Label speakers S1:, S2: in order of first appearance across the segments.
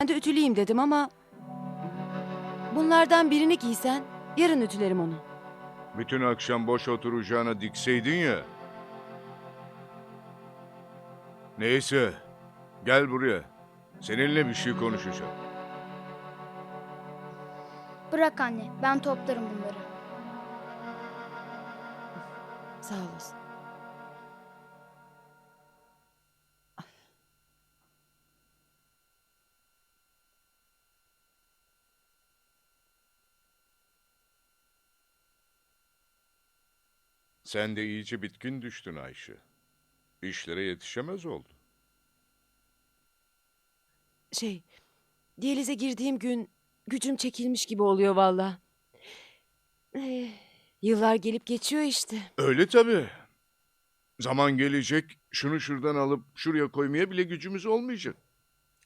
S1: Ben de ütüleyeyim dedim ama... Bunlardan birini giysen yarın ütülerim onu.
S2: Bütün akşam boş oturacağına dikseydin ya. Neyse. Gel buraya. Seninle bir şey konuşacağım.
S3: Bırak anne, ben toplarım bunları.
S1: Sağ olasın.
S2: Sen de iyice bitkin düştün Ayşe. İşlere yetişemez oldun.
S1: Şey, diyalize girdiğim gün gücüm çekilmiş gibi oluyor valla. Eh, yıllar gelip geçiyor işte.
S2: Öyle tabii. Zaman gelecek, şunu şuradan alıp şuraya koymaya bile gücümüz olmayacak.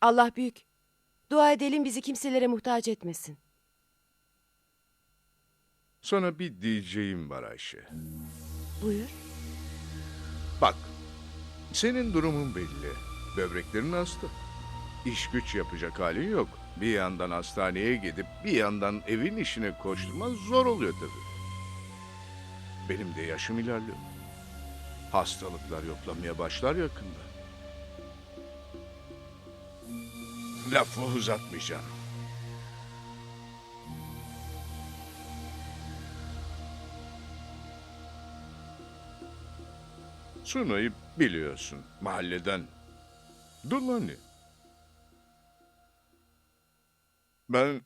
S1: Allah büyük. Dua edelim bizi kimselere muhtaç etmesin.
S2: Sana bir diyeceğim var Ayşe.
S1: Buyur.
S2: Bak, senin durumun belli. Böbreklerin hasta. İş güç yapacak halin yok. Bir yandan hastaneye gidip bir yandan evin işine koşturman zor oluyor tabii. Benim de yaşım ilerliyor. Hastalıklar yoklamaya başlar yakında. Lafı uzatmayacağım. Sunay'ı biliyorsun mahalleden. Dur lan ne? Ben...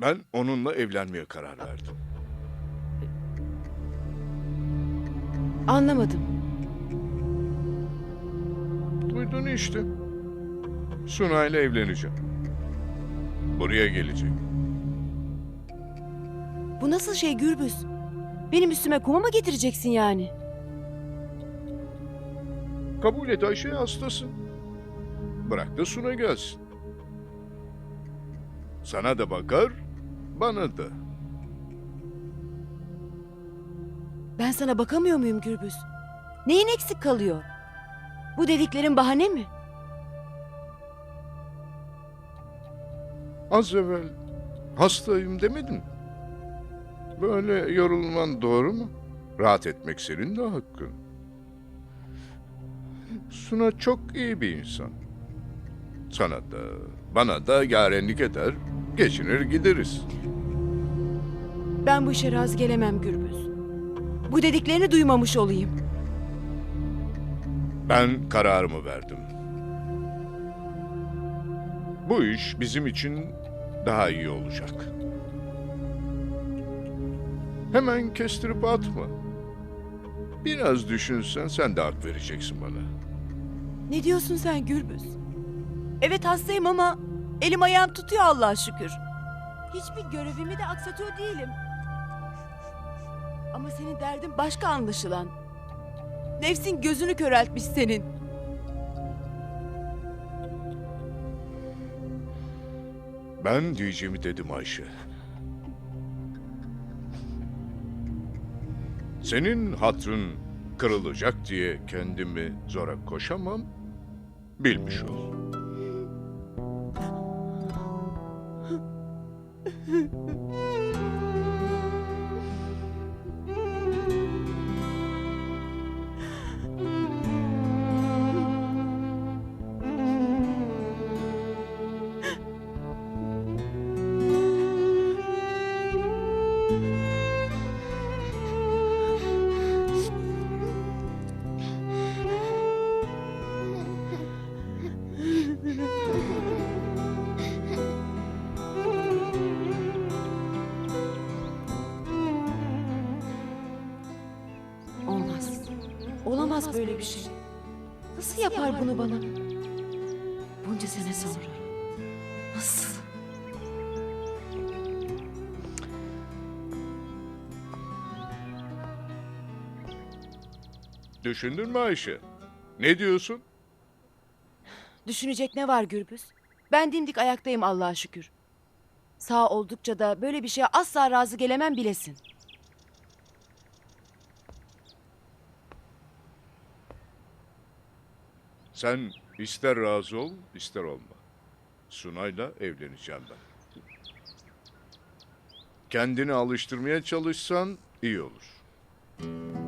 S2: Ben onunla evlenmeye karar verdim.
S1: Anlamadım.
S2: Duydun işte. Sunay'la evleneceğim. Buraya gelecek.
S1: Bu nasıl şey Gürbüz? Benim üstüme kuma mı getireceksin yani?
S2: Kabul et Ayşe hastasın. Bırak da Suna gelsin. Sana da bakar, bana da.
S1: Ben sana bakamıyor muyum Gürbüz? Neyin eksik kalıyor? Bu dediklerin bahane mi?
S2: Az evvel hastayım demedin mi? Böyle yorulman doğru mu? Rahat etmek senin de hakkın. Suna çok iyi bir insan. Sana da, bana da yarenlik eder, geçinir gideriz.
S1: Ben bu işe razı gelemem Gürbüz. Bu dediklerini duymamış olayım.
S2: Ben kararımı verdim. Bu iş bizim için daha iyi olacak. Hemen kestirip atma. Biraz düşünsen sen de hak vereceksin bana.
S1: Ne diyorsun sen Gürbüz? Evet hastayım ama elim ayağım tutuyor Allah'a şükür. Hiçbir görevimi de aksatıyor değilim. Ama senin derdin başka anlaşılan. Nefsin gözünü köreltmiş senin.
S2: Ben diyeceğimi dedim Ayşe. Senin hatrın kırılacak diye kendimi zora koşamam. Bilmiş ol.
S1: Olamaz böyle bir şey. Nasıl yapar bunu bana? Bunca sene sonra. Nasıl?
S2: Düşündün mü Ayşe? Ne diyorsun?
S1: Düşünecek ne var Gürbüz? Ben dimdik ayaktayım Allah'a şükür. Sağ oldukça da böyle bir şeye asla razı gelemem bilesin.
S2: Sen ister razı ol, ister olma. Sunay'la evleneceğim ben. Kendini alıştırmaya çalışsan iyi olur.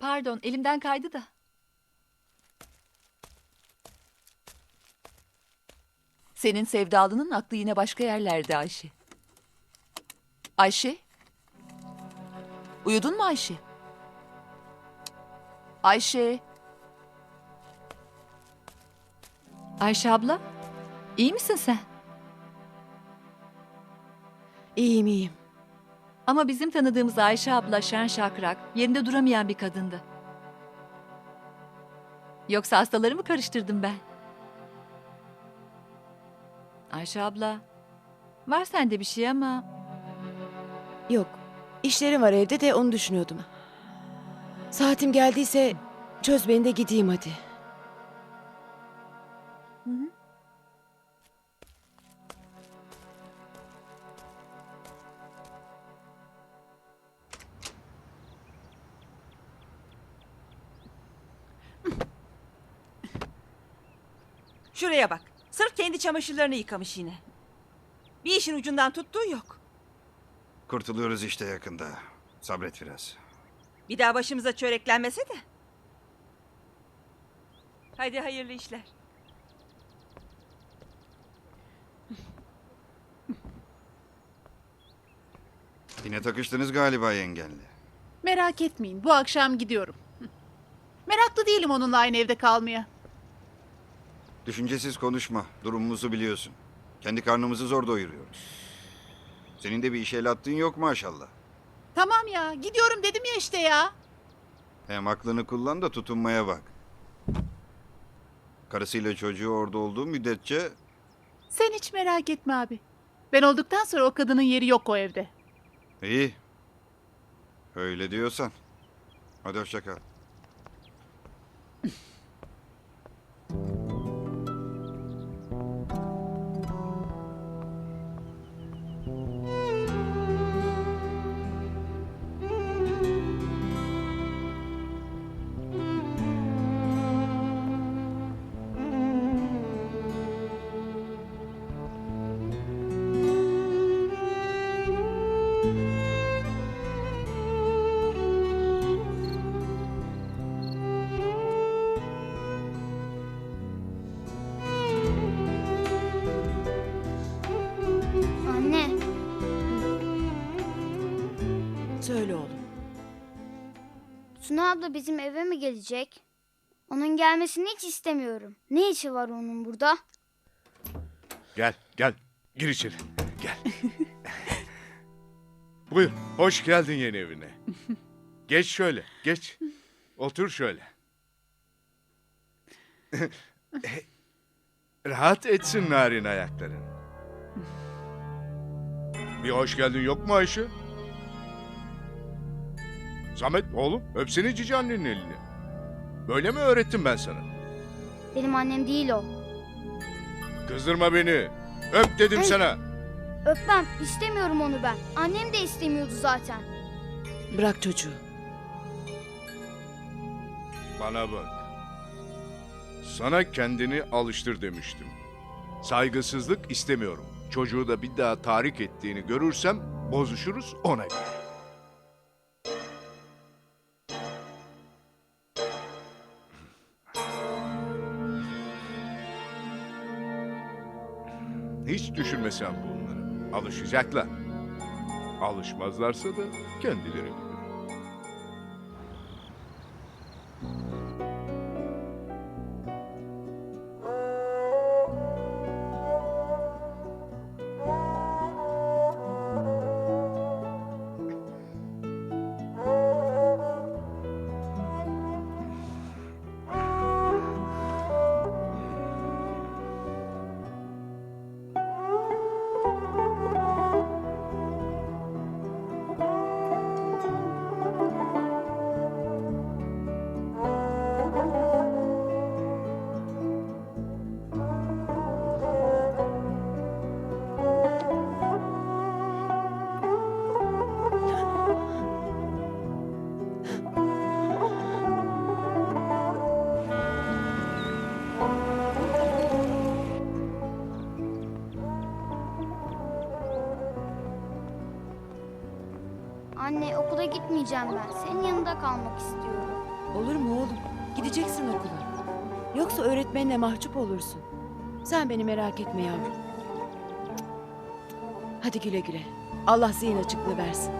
S4: Pardon, elimden kaydı da. Senin sevdalının aklı yine başka yerlerde Ayşe. Ayşe? Uyudun mu Ayşe? Ayşe,
S1: Ayşe abla,
S4: iyi misin sen?
S1: iyiyim iyiyim.
S4: Ama bizim tanıdığımız Ayşe abla şen şakrak, yerinde duramayan bir kadındı. Yoksa hastaları mı karıştırdım ben? Ayşe abla, var sende bir şey ama
S1: Yok, işlerim var evde de onu düşünüyordum. Saatim geldiyse çöz beni de gideyim hadi.
S5: Şuraya bak. Sırf kendi çamaşırlarını yıkamış yine. Bir işin ucundan tuttuğu yok.
S6: Kurtuluyoruz işte yakında. Sabret biraz.
S5: Bir daha başımıza çöreklenmese de. Hadi hayırlı işler.
S6: Yine takıştınız galiba yengenle.
S7: Merak etmeyin bu akşam gidiyorum. Meraklı değilim onunla aynı evde kalmaya.
S6: Düşüncesiz konuşma. Durumumuzu biliyorsun. Kendi karnımızı zor doyuruyoruz. Senin de bir işe el attığın yok maşallah.
S7: Tamam ya gidiyorum dedim ya işte ya.
S6: Hem aklını kullan da tutunmaya bak. Karısıyla çocuğu orada olduğu müddetçe
S7: Sen hiç merak etme abi. Ben olduktan sonra o kadının yeri yok o evde.
S6: iyi. Öyle diyorsan. Hadi hoşça kal.
S1: Söyle oğlum.
S3: Suna abla bizim eve mi gelecek? Onun gelmesini hiç istemiyorum. Ne işi var onun burada?
S2: Gel, gel. Gir içeri. Gel. Buyur, hoş geldin yeni evine. Geç şöyle, geç. Otur şöyle. Rahat etsin narin ayakların. Bir hoş geldin yok mu Ayşe? Samet oğlum öpsene cici annenin elini. Böyle mi öğrettim ben sana?
S3: Benim annem değil o.
S2: Kızdırma beni. Öp dedim
S3: Ay.
S2: sana.
S3: Öpmem. istemiyorum onu ben. Annem de istemiyordu zaten.
S1: Bırak çocuğu.
S2: Bana bak. Sana kendini alıştır demiştim. Saygısızlık istemiyorum. Çocuğu da bir daha tahrik ettiğini görürsem bozuşuruz ona göre. Hiç düşünmesem bunları. Alışacaklar. Alışmazlarsa da kendileri bilir.
S3: Anne okula gitmeyeceğim ben. Senin yanında kalmak istiyorum.
S1: Olur mu oğlum? Gideceksin okula. Yoksa öğretmenine mahcup olursun. Sen beni merak etme yavrum. Hadi güle güle. Allah zihin açıklığı versin.